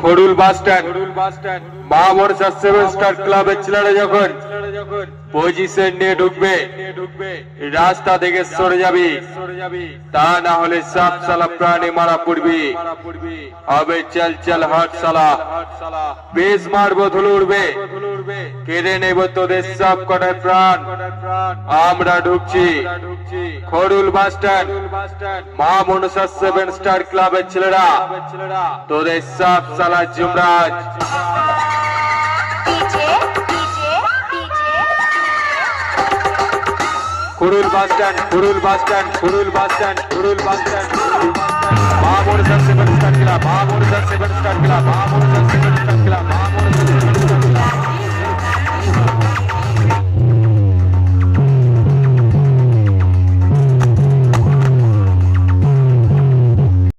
খড়ুল বাস stand, মা Manasa seven star ক্লাবের ছেলেরা যখন পজিশন নিয়ে ঢুকবে রাস্তা থেকে সরে যাবি। তা না হলে সাপ সালা প্রাণী মারা পড়বি। হবে চল চল হাট সালা। বেশ মারবো ধুলো উড়বে। কেড়ে নেব তোদের সব কটায় প্রাণ। আমরা ঢুকছি খড়ুল বাস স্ট্যান্ড মা মনসা সেভেন স্টার ক্লাবের ছেলেরা, তোদের সব সালা DJ Khurul bus stand Khurul bus stand Khurul bus stand Khurul bus stand মা মনসা সেভেন স্টার ক্লাব মা মনসা সেভেন স্টার ক্লাব মা